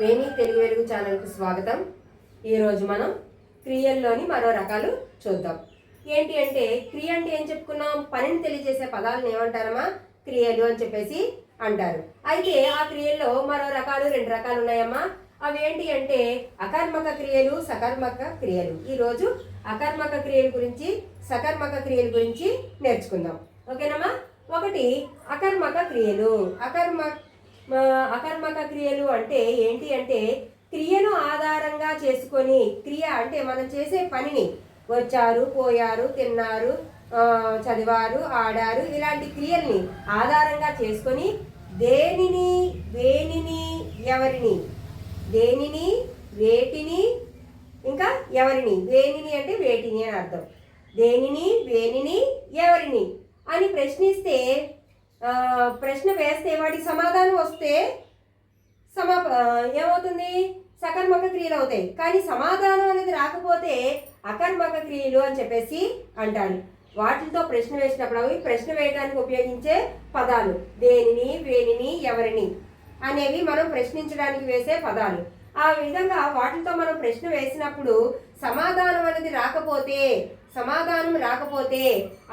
వేణి తెలుగు వెలుగు ఛానల్కు స్వాగతం. ఈరోజు మనం క్రియల్లోని మరో రకాలు చూద్దాం. ఏంటి అంటే క్రియ అంటే ఏం చెప్పుకున్నాం? పనిని తెలియజేసే పదాలను ఏమంటారమ్మా? క్రియలు అని చెప్పేసి అంటారు. అయితే ఆ క్రియల్లో మరో రకాలు రెండు రకాలు ఉన్నాయమ్మా. అవి ఏంటి అంటే అకర్మక క్రియలు సకర్మక క్రియలు. ఈరోజు అకర్మక క్రియల గురించి సకర్మక క్రియల గురించి నేర్చుకుందాం. ఓకేనమ్మా? ఒకటి అకర్మక క్రియలు. అకర్మ అకర్మక క్రియలు అంటే ఏంటి అంటే క్రియను ఆధారంగా చేసుకొని క్రియ అంటే మనం చేసే పనిని వచ్చారు పోయారు తిన్నారు చదివారు ఆడారు ఇలాంటి క్రియల్ని ఆధారంగా చేసుకొని దేనిని వేనిని ఎవరిని? దేనిని వేటిని ఇంకా ఎవరిని? వేనిని అంటే వేటిని అని అర్థం. దేనిని వేనిని ఎవరిని? అని ప్రశ్నిస్తే ప్రశ్న వేస్తే వాటికి సమాధానం వస్తే సమా ఏమవుతుంది? సకర్మక క్రియలు అవుతాయి. కానీ సమాధానం అనేది రాకపోతే అకర్మక క్రియలు అని చెప్పేసి అంటారు. వాటితో ప్రశ్న వేసినప్పుడు అవి ప్రశ్న వేయడానికి ఉపయోగించే పదాలు. దేనిని వేనిని ఎవరిని అనేవి మనం ప్రశ్నించడానికి వేసే పదాలు. ఆ విధంగా వాటితో మనం ప్రశ్న వేసినప్పుడు సమాధానం అనేది రాకపోతే సమాధానం రాకపోతే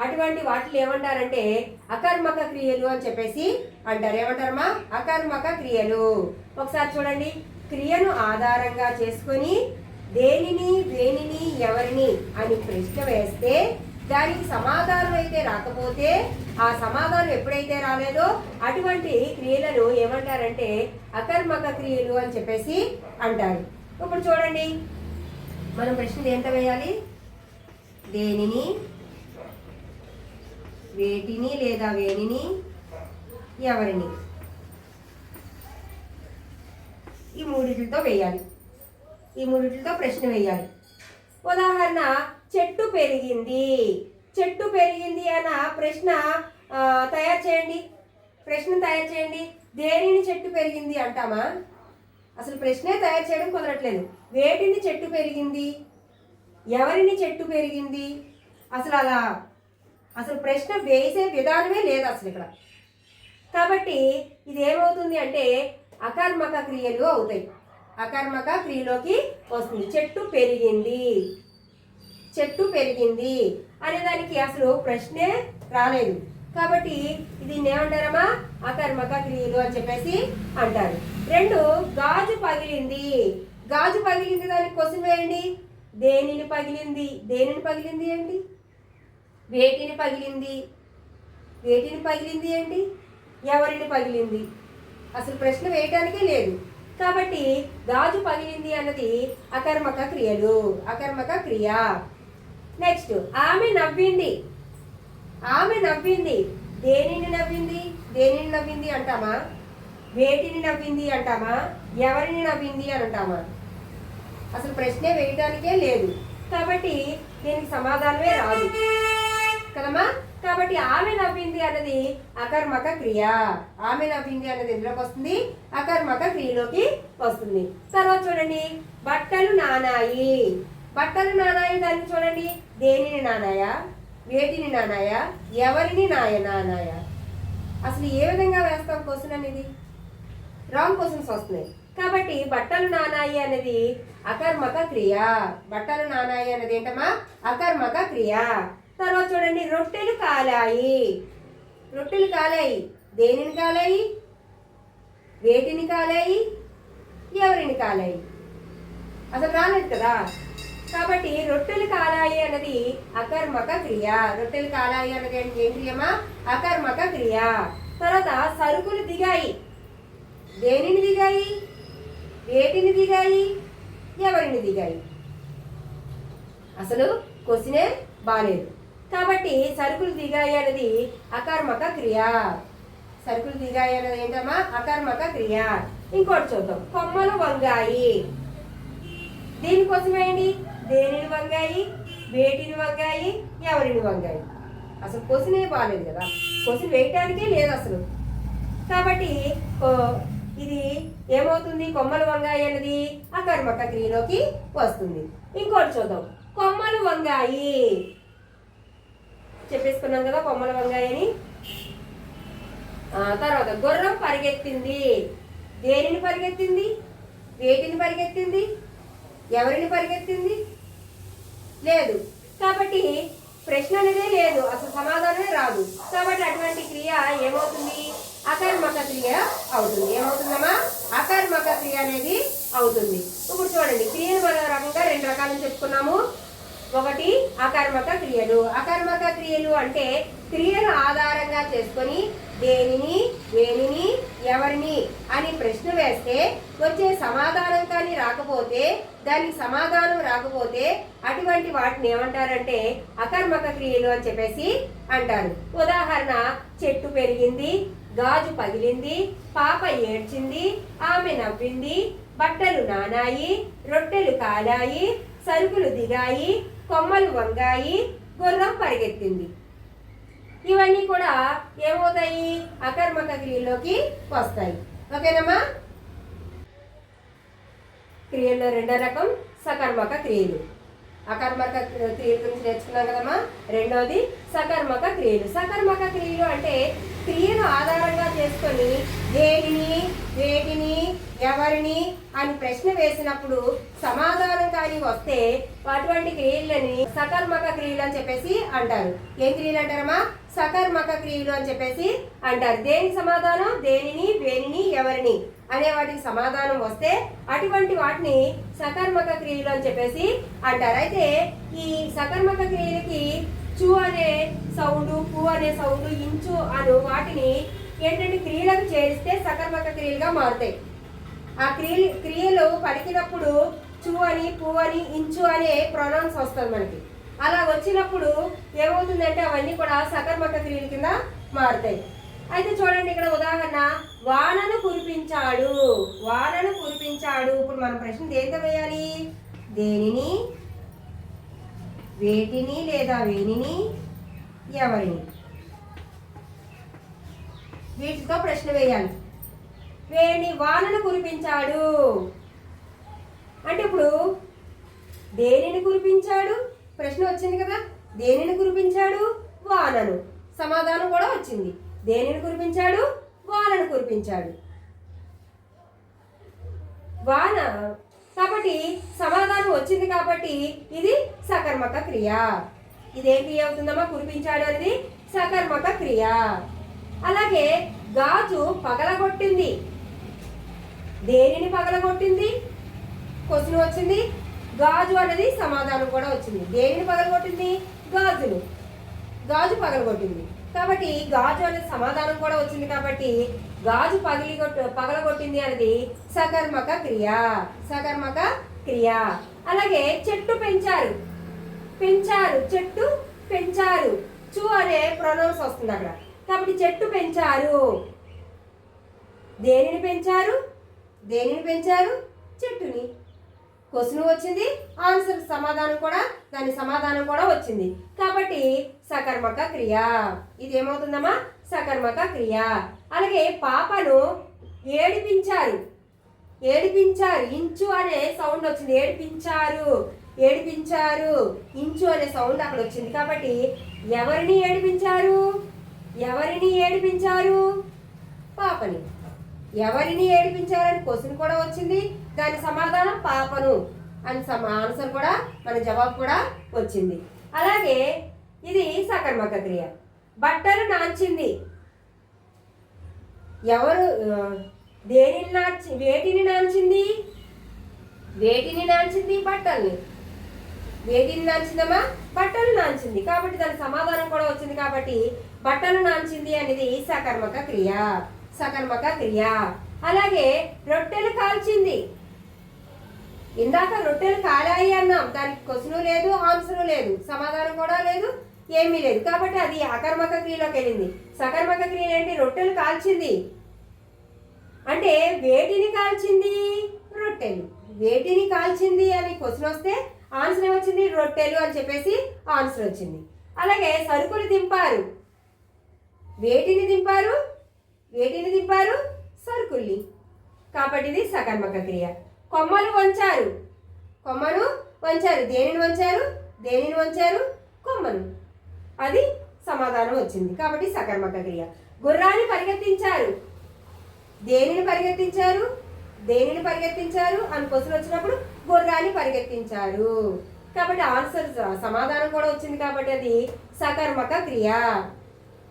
అటువంటి వాటిని ఏమంటారంటే అకర్మక క్రియలు అని చెప్పేసి అంటారు. ఏమంటారమ్మా? అకర్మక క్రియలు. ఒకసారి చూడండి. క్రియను ఆధారంగా చేసుకొని దేనిని దేనిని ఎవరిని అని ప్రశ్న వేస్తే దానికి సమాధానం అయితే రాకపోతే ఆ సమాధానం ఎప్పుడైతే రాలేదో అటువంటి క్రియలను ఏమంటారంటే అకర్మక క్రియలు అని చెప్పేసి అంటారు. ఇప్పుడు చూడండి. మనం ప్రశ్న ఎంత వేయాలి? దేనిని? వేటిని లేదా వేనిని ఎవరిని? ఈ మూడిటితో వేయాలి. ఈ మూడిటితో ప్రశ్న వేయాలి. ఉదాహరణ చెట్టు పెరిగింది. చెట్టు పెరిగింది అన్న ప్రశ్న తయారు చేయండి. ప్రశ్న తయారు చేయండి. దేనిని చెట్టు పెరిగింది అంటామా? అసలు ప్రశ్నే తయారు చేయడం కుదరట్లేదు. వేటిని చెట్టు పెరిగింది? ఎవరిని చెట్టు పెరిగింది? అసలు అలా అసలు ప్రశ్న వేసే విధానమే లేదు అసలు ఇక్కడ. కాబట్టి ఇది ఏమవుతుంది అంటే అకర్మక క్రియలు అవుతాయి. అకర్మక క్రియలోకి వస్తుంది. చెట్టు పెరిగింది. చెట్టు పెరిగింది అనేదానికి అసలు ప్రశ్నే రాలేదు. కాబట్టి ఇది ఏమంటారమ్మా అకర్మక క్రియలు అని చెప్పేసి అంటారు. రెండు గాజు పగిలింది. గాజు పగిలింది దానికి క్వశ్చన్ వేయండి. దేనిని పగిలింది? దేనిని పగిలింది ఏంటి? వేటిని పగిలింది? వేటిని పగిలింది ఏంటి? ఎవరిని పగిలింది? అసలు ప్రశ్న వేయటానికే లేదు. కాబట్టి గాజు పగిలింది అన్నది అకర్మక క్రియలు అకర్మక క్రియ. నెక్స్ట్ ఆమె నవ్వింది. ఆమె నవ్వింది. దేనిని నవ్వింది? దేనిని నవ్వింది అంటామా? వేటిని నవ్వింది అంటామా? ఎవరిని నవ్వింది అని అంటామా? అసలు ప్రశ్నే వేయడానికే లేదు. కాబట్టి దీనికి సమాధానమే రాదు. కదమ్మా? కాబట్టి ఆమె నవ్వింది అన్నది అకర్మక క్రియ. ఆమె నవ్వింది అన్నది ఎందులోకి వస్తుంది? అకర్మక క్రియలోకి వస్తుంది. తర్వాత చూడండి. బట్టలు నానాయి. బట్టలు నానాయి దాన్ని చూడండి. దేనిని నానాయా? వేటిని నానాయా? ఎవరిని నాయ నానాయా? అసలు ఏ విధంగా వేస్తాం క్వశ్చన్ అనేది? రాంగ్ క్వశ్చన్స్ వస్తున్నాయి. కాబట్టి బట్టలు నానాయి అనేది అకర్మక క్రియ. బట్టలు నానాయి అనేది ఏంటమ్మా? అకర్మక క్రియ. తర్వాత చూడండి రొట్టెలు కాలాయి. రొట్టెలు కాలాయి. దేనిని కాలాయి? వేటిని కాలాయి? ఎవరిని కాలాయి? అసలు రాలేదు కదా? కాబట్టి రొట్టెలు కాలాయి అన్నది అకర్మక క్రియ. రొట్టెలు కాలాయి అన్నది ఏంటి ఏం క్రియమా అకర్మక క్రియ. తర్వాత సరుకులు దిగాయి. దేనిని దిగాయి? వేటిని దిగాయి? ఎవరిని దిగాయి? అసలు క్వశ్చనే బాలేదు. కాబట్టి సరుకులు దిగాయి అనేది అకర్మక క్రియ. సరుకులు దిగాయి అనేది ఏంటమ్మా? అకర్మక క్రియ. ఇంకోటి చూద్దాం. కొమ్మలు వంగాయి. దీనికోసం ఏంటి దేనిని వంగాయి? వేటిని వంగాయి? ఎవరిని వంగాయి? అసలు క్వశ్చనే బాగాలేదు కదా. క్వశ్చన్ వేయటానికే లేదు అసలు. కాబట్టి ఇది ఏమవుతుంది? కొమ్మలు వంగాయి అన్నది అకర్మక క్రియలోకి వస్తుంది. ఇంకోటి చూద్దాం. కొమ్మలు వంగాయి. చెప్పేసుకున్నాం కదా కొమ్మలు వంగాయి అని తర్వాత గుర్రం పరిగెత్తింది. దేనిని పరిగెత్తింది? వేటిని పరిగెత్తింది? ఎవరిని పరిగెత్తింది? లేదు. కాబట్టి ప్రశ్న అనేదే లేదు. అసలు సమాధానమే రాదు. కాబట్టి అటువంటి క్రియ ఏమవుతుంది? అకర్మక క్రియ అవుతుంది. ఏమవుతుందమ్మా? అకర్మక క్రియ అనేది అవుతుంది. ఇప్పుడు చూడండి క్రియలు మనం రకంగా రెండు రకాలు చెప్పుకున్నాము. ఒకటి అకర్మక క్రియలు అకర్మక క్రియలు అంటే క్రియను ఆధారంగా చేసుకొని దేనిని వేనిని ఎవరిని అని ప్రశ్న వేస్తే వచ్చే సమాధానం కానీ రాకపోతే దానికి సమాధానం రాకపోతే అటువంటి వాటిని ఏమంటారంటే అకర్మక క్రియలు అని చెప్పేసి అంటారు. ఉదాహరణ చెట్టు పెరిగింది. గాజు పగిలింది పాప ఏడ్చింది ఆమె నవ్వింది బట్టలు నానాయి రొట్టెలు కాలాయి సరుకులు దిగాయి కొమ్మలు వంగాయి గుర్రం పరిగెత్తింది. ఇవన్నీ కూడా ఏమవుతాయి? అకర్మక క్రియలోకి వస్తాయి. ఓకేనమ్మా? క్రియల్లో రెండో రకం సకర్మక క్రియలు. అకర్మక క్రియల గురించి నేర్చుకున్నాం కదమ్మా? రెండోది సకర్మక క్రియలు. సకర్మక క్రియలు అంటే క్రియను ఆధారంగా చేసుకొని దేనిని వేటిని ఎవరిని అని ప్రశ్న వేసినప్పుడు సమాధానం కానీ వస్తే అటువంటి క్రియలని సకర్మక క్రియలు అని చెప్పేసి అంటారు. ఏం క్రియలు అంటారమ్మా? సకర్మక క్రియలు అని చెప్పేసి అంటారు. దేనికి సమాధానం? దేనిని వేనిని ఎవరిని అనే వాటికి సమాధానం వస్తే అటువంటి వాటిని సకర్మక క్రియలు అని చెప్పేసి అంటారు. అయితే ఈ సకర్మక క్రియలకి చు అనే సౌండ్ పు అనే సౌండ్ ఇంచు అను వాటిని ఏంటంటే క్రియలకు చేరిస్తే సకర్మక క్రియలుగా మారుతాయి. ఆ క్రియలు క్రియలు పలికినప్పుడు చు అని పు అని ఇంచు అనే ప్రొనౌన్స్ వస్తుంది మనకి. అలా వచ్చినప్పుడు ఏమవుతుందంటే అవన్నీ కూడా సకర్మక క్రియల కింద మారుతాయి. అయితే చూడండి ఇక్కడ ఉదాహరణ వానను కురిపించాడు. వానను కురిపించాడు. ఇప్పుడు మన ప్రశ్న దేంతో వేయాలి? దేనిని వేటిని లేదా వేనిని ఎవరిని? వీటితో ప్రశ్న వేయాలి. వేణి వానను కురిపించాడు. అంటే ఇప్పుడు దేనిని కురిపించాడు? ప్రశ్న వచ్చింది కదా. దేనిని కురిపించాడు? వానను. సమాధానం కూడా వచ్చింది. దేనిని కురిపించాడు? వానను కురిపించాడు. వాన కాబట్టి సమాధానం వచ్చింది కాబట్టి ఇది సకర్మక క్రియ. ఇదేం క్రియ అవుతుందమ్మా? కురిపించాడు అనేది సకర్మక క్రియ. అలాగే గాజు పగలగొట్టింది. దేనిని పగలగొట్టింది? క్వశ్చన్ వచ్చింది. గాజు అనేది సమాధానం కూడా వచ్చింది. దేనిని పగలగొట్టింది? గాజును. గాజు పగలగొట్టింది. కాబట్టి గాజు అనేది సమాధానం కూడా వచ్చింది కాబట్టి గాజు పగిలి పగలగొట్టింది అనేది సకర్మక క్రియ సకర్మక క్రియ. అలాగే చెట్టు పెంచారు. పెంచారు చెట్టు పెంచారు. చు అనే ప్రొనౌన్స్ వస్తుంది అక్కడ. కాబట్టి చెట్టు పెంచారు. దేనిని పెంచారు? దేనిని పెంచారు? చెట్టుని. క్వశ్చన్ వచ్చింది. ఆన్సర్ సమాధానం కూడా దాని సమాధానం కూడా వచ్చింది. ఒకటి సకర్మక క్రియ. ఇది ఏమవుతుందమ్మా సకర్మక క్రియ. అలాగే పాపను ఏడిపించారు. ఏడిపించారు. ఇంచు అనే సౌండ్ వచ్చింది. ఏడిపించారు. ఏడిపించారు. ఇంచు అనే సౌండ్ అక్కడ వచ్చింది. కాబట్టి ఎవరిని ఏడిపించారు? ఎవరిని ఏడిపించారు? పాపని. ఎవరిని ఏడిపించారని క్వశ్చన్ కూడా వచ్చింది. దాని సమాధానం పాపను అని సమ ఆన్సర్ కూడా మన జవాబు కూడా వచ్చింది. అలాగే ఇది సకర్మక క్రియ బట్టలు నాంచింది. ఎవరు దేనిని నాచి వేటిని నాంచింది? వేటిని నాంచింది బట్టల్ని? వేటిని నాంచిందమ్మా? బట్టలు నాంచింది. కాబట్టి దాని సమాధానం కూడా వచ్చింది కాబట్టి బట్టలు నాంచింది అనేది సకర్మక క్రియ సకర్మక క్రియ అలాగే రొట్టెలు కాల్చింది. ఇందాక రొట్టెలు కాలాయి అన్నాం. దానికి క్వశ్చను లేదు ఆన్సర్ లేదు. సమాధానం కూడా లేదు. ఏమీ లేదు. కాబట్టి అది అకర్మక క్రియలోకి వెళ్ళింది. సకర్మక క్రియలు ఏంటి రొట్టెలు కాల్చింది. అంటే వేటిని కాల్చింది? రొట్టెలు. వేటిని కాల్చింది అని క్వశ్చన్ వస్తే ఆన్సర్ వచ్చింది రొట్టెలు అని చెప్పేసి ఆన్సర్ వచ్చింది. అలాగే సరుకులు దింపారు. వేటిని దింపారు? వేటిని దింపారు? సరుకుల్ని. కాబట్టి ఇది సకర్మక క్రియ. కొమ్మలు వంచారు. కొమ్మను వంచారు. దేనిని వంచారు? దేనిని వంచారు? కొమ్మను అది సమాధానం వచ్చింది. కాబట్టి సకర్మక క్రియ. గుర్రాన్ని పరిగెత్తించారు. దేనిని పరిగెత్తించారు? దేనిని పరిగెత్తించారు? అని క్వశ్చన్ వచ్చినప్పుడు గుర్రాన్ని పరిగెత్తించారు. కాబట్టి ఆన్సర్ సమాధానం కూడా వచ్చింది కాబట్టి అది సకర్మక క్రియ.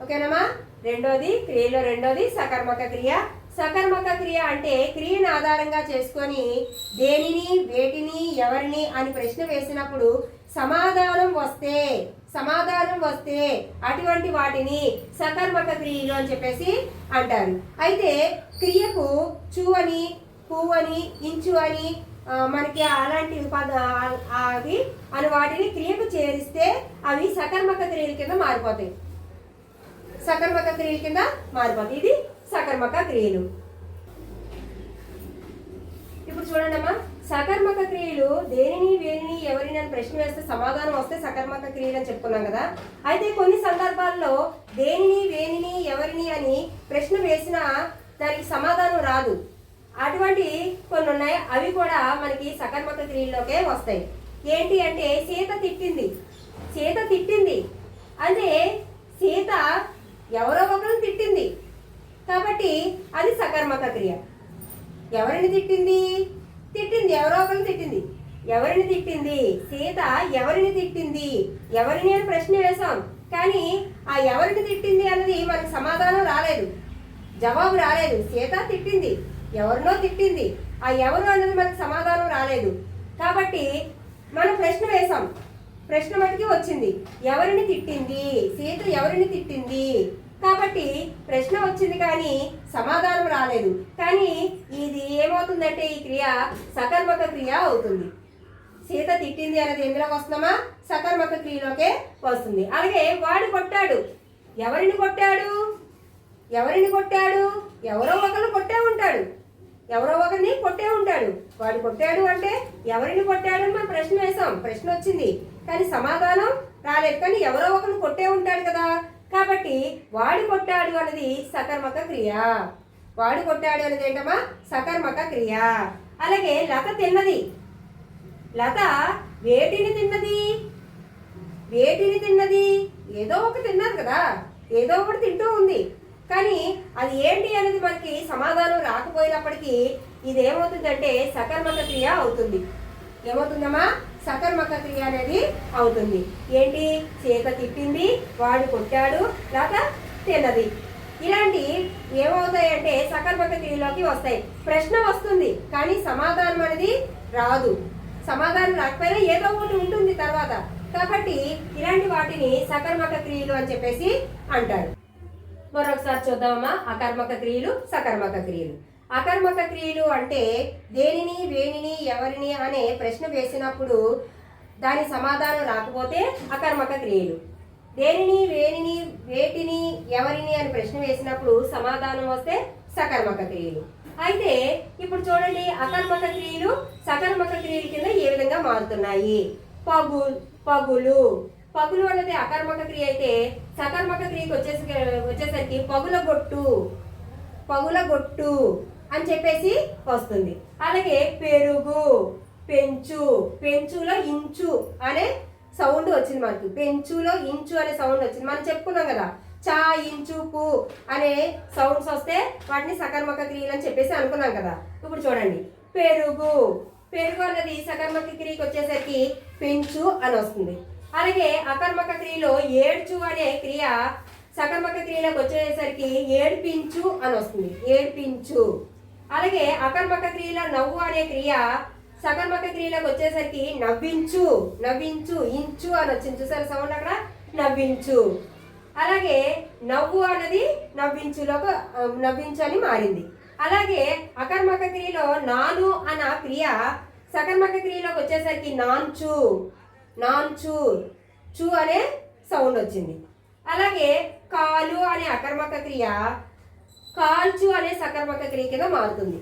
ఓకేనమ్మా? రెండోది క్రియలో రెండోది సకర్మక క్రియ. సకర్మక క్రియ అంటే క్రియను ఆధారంగా చేసుకొని దేనిని వేటిని ఎవరిని అని ప్రశ్న వేసినప్పుడు సమాధానం వస్తే సమాధానం వస్తే అటువంటి వాటిని సకర్మక క్రియలు అని చెప్పేసి అంటారు. అయితే క్రియకు చూ అని పువ్వు అని ఇంచు అని మనకి అలాంటి పద అవి అని వాటిని క్రియకు చేరిస్తే అవి సకర్మక క్రియల కింద మారిపోతాయి. సకర్మక క్రియల కింద మారిపోతాయి. ఇది సకర్మక క్రియలు. ఇప్పుడు చూడండి అమ్మా సకర్మక క్రియలు దేనిని వేరిని ఎవరిని అని ప్రశ్న వేస్తే సమాధానం వస్తే సకర్మక క్రియలు అని చెప్పుకున్నాం కదా. అయితే కొన్ని సందర్భాల్లో దేనిని వేనిని ఎవరిని అని ప్రశ్న వేసినా దానికి సమాధానం రాదు. అటువంటి కొన్ని ఉన్నాయి. అవి కూడా మనకి సకర్మక క్రియల్లోకే వస్తాయి. ఏంటి అంటే సీత తిట్టింది. సీత తిట్టింది. అంటే సీత ఎవరో ఒకరు తిట్టింది. కాబట్టి అది సకర్మక క్రియ. ఎవరిని తిట్టింది? తిట్టింది ఎవరో ఒకరిని తిట్టింది. ఎవరిని తిట్టింది? సీత ఎవరిని తిట్టింది? ఎవరిని అని ప్రశ్న వేశాం. కానీ ఆ ఎవరిని తిట్టింది అన్నది మనకు సమాధానం రాలేదు. జవాబు రాలేదు. సీత తిట్టింది. ఎవరినో తిట్టింది. ఆ ఎవరు అన్నది మనకు సమాధానం రాలేదు. కాబట్టి మనం ప్రశ్న వేశాం. ప్రశ్న మటుకి వచ్చింది. ఎవరిని తిట్టింది? సీత ఎవరిని తిట్టింది? కాబట్టి ప్రశ్న వచ్చింది కానీ సమాధానం రాలేదు. కానీ ఇది ఏమవుతుందంటే ఈ క్రియ సకర్మక క్రియ అవుతుంది. సీత తిట్టింది అనేది ఎందులోకి వస్తున్నామా సకర్మక క్రియలోకే వస్తుంది. అలాగే వాడు కొట్టాడు. ఎవరిని కొట్టాడు? ఎవరిని కొట్టాడు? ఎవరో ఒకరు కొట్టే ఉంటాడు. ఎవరో ఒకరిని కొట్టే ఉంటాడు. వాడు కొట్టాడు అంటే ఎవరిని కొట్టాడు అని మనం ప్రశ్న వేసాం ప్రశ్న వచ్చింది. కానీ సమాధానం రాలేదు. కానీ ఎవరో ఒకరిని కొట్టే ఉంటాడు కదా. కాబట్టి వాడు కొట్టాడు అనేది సకర్మక క్రియ. వాడు కొట్టాడు అనేది ఏంటమ్మా? సకర్మక క్రియ. అలాగే లత తిన్నది. లత వేటిని తిన్నది? వేటిని తిన్నది? ఏదో ఒక తిన్నది కదా. ఏదో ఒకటి తింటూ ఉంది. కానీ అది ఏంటి అనేది మనకి సమాధానం రాకపోయినప్పటికీ ఇది ఏమవుతుందంటే సకర్మక క్రియ అవుతుంది. ఏమవుతుందమ్మా? సకర్మక క్రియ అనేది అవుతుంది. ఏంటి? చేత తిట్టింది వాడు కొట్టాడు లేక తిన్నది. ఇలాంటి ఏమవుతాయంటే సకర్మక క్రియలోకి వస్తాయి. ప్రశ్న వస్తుంది కానీ సమాధానం అనేది రాదు. సమాధానం రాకపోయినా ఏదో ఒకటి ఉంటుంది తర్వాత. కాబట్టి ఇలాంటి వాటిని సకర్మక క్రియలు అని చెప్పేసి అంటారు. మరొకసారి చూద్దామమ్మా. అకర్మక క్రియలు సకర్మక క్రియలు అకర్మక క్రియలు అంటే దేనిని వేనిని ఎవరిని అనే ప్రశ్న వేసినప్పుడు దాని సమాధానం రాకపోతే అకర్మక క్రియలు దేనిని వేనిని వేటిని ఎవరిని అని ప్రశ్న వేసినప్పుడు సమాధానం వస్తే సకర్మక క్రియలు అయితే ఇప్పుడు చూడండి అకర్మక క్రియలు సకర్మక క్రియల కింద ఏ విధంగా మారుతున్నాయి? పగు పగులు. పగులు అన్నది అకర్మక క్రియ అయితే సకర్మక క్రియకి వచ్చేసి వచ్చేసరికి పగుల గొట్టు పగుల గొట్టు అని చెప్పేసి వస్తుంది. అలాగే పెరుగు పెంచు పెంచులో ఇంచు అనే సౌండ్ వచ్చింది మనకి. పెంచులో ఇంచు అనే సౌండ్ వచ్చింది. మనం చెప్పుకున్నాం కదా చా ఇంచు పు అనే సౌండ్స్ వస్తే వాటిని సకర్మక క్రియలు అని చెప్పేసి అనుకున్నాం కదా. ఇప్పుడు చూడండి. పెరుగు పెరుగు అన్నది సకర్మక క్రియకి వచ్చేసరికి పెంచు అని వస్తుంది. అలాగే అకర్మక క్రియలో ఏడ్చు అనే క్రియ సకర్మక క్రియలోకి వచ్చేసరికి ఏడ్పించు అని వస్తుంది. ఏడ్పించు. అలాగే అకర్మక క్రియలో నవ్వు అనే క్రియ సకర్మక క్రియలకు వచ్చేసరికి నవ్వించు నవ్వించు ఇంచు అని వచ్చింది. చూసారు సౌండ్ అక్కడ? నవ్వించు. అలాగే నవ్వు అన్నది నవ్వించులోకి నవ్వించు అని మారింది. అలాగే అకర్మక క్రియలో నాను అన్న క్రియ సకర్మక క్రియలోకి వచ్చేసరికి నాన్చు నాన్చు చు అనే సౌండ్ వచ్చింది. అలాగే కాలు అనే అకర్మక క్రియ కాల్చు అనే సకర్మక క్రియ కింద మారుతుంది.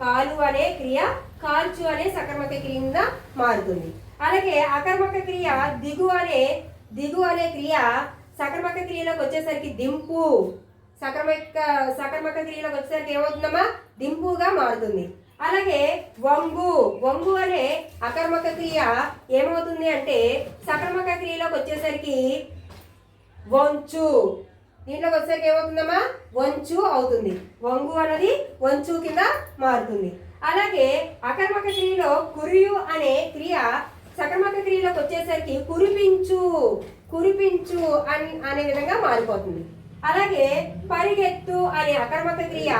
కాలు అనే క్రియ కాల్చు అనే సకర్మక క్రియ కింద మారుతుంది. అలాగే అకర్మక క్రియ దిగు అనే దిగు అనే క్రియ సకర్మక క్రియలోకి వచ్చేసరికి దింపు. సకర్మక సకర్మక క్రియలోకి వచ్చేసరికి ఏమవుతుందమ్మా? దింపుగా మారుతుంది. అలాగే వంగు వంగు అనే అకర్మక క్రియ ఏమవుతుంది అంటే సకర్మక క్రియలోకి వచ్చేసరికి వంచు. దీంట్లోకి వచ్చేసరికి ఏమవుతుందమ్మా? వంచు అవుతుంది. వంగు అన్నది వంచు కింద మారుతుంది. అలాగే అకర్మక క్రియలో కురియు అనే క్రియ సకర్మక క్రియలోకి వచ్చేసరికి కురిపించు కురిపించు అని అనే విధంగా మారిపోతుంది. అలాగే పరిగెత్తు అనే అకర్మక క్రియ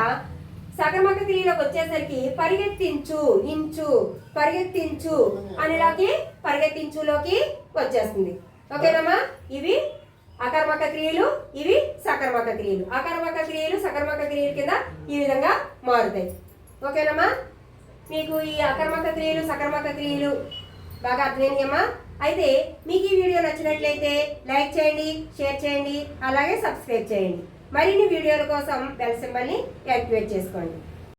సకర్మక క్రియలోకి వచ్చేసరికి పరిగెత్తించు ఇంచు పరిగెత్తించు అనేలోకి పరిగెత్తించులోకి వచ్చేస్తుంది. ఓకేనమ్మా? ఇవి అకర్మక క్రియలు ఇవి సకర్మక క్రియలు. అకర్మక క్రియలు సకర్మక క్రియల కింద ఈ విధంగా మారుతాయి. ఓకేనమ్మా? మీకు ఈ అకర్మక క్రియలు సకర్మక క్రియలు బాగా అర్థమైందమ్మా అయితే మీకు ఈ వీడియో నచ్చినట్లయితే లైక్ చేయండి షేర్ చేయండి అలాగే సబ్స్క్రైబ్ చేయండి. మరిన్ని వీడియోల కోసం బెల్ సింబల్ని యాక్టివేట్ చేసుకోండి.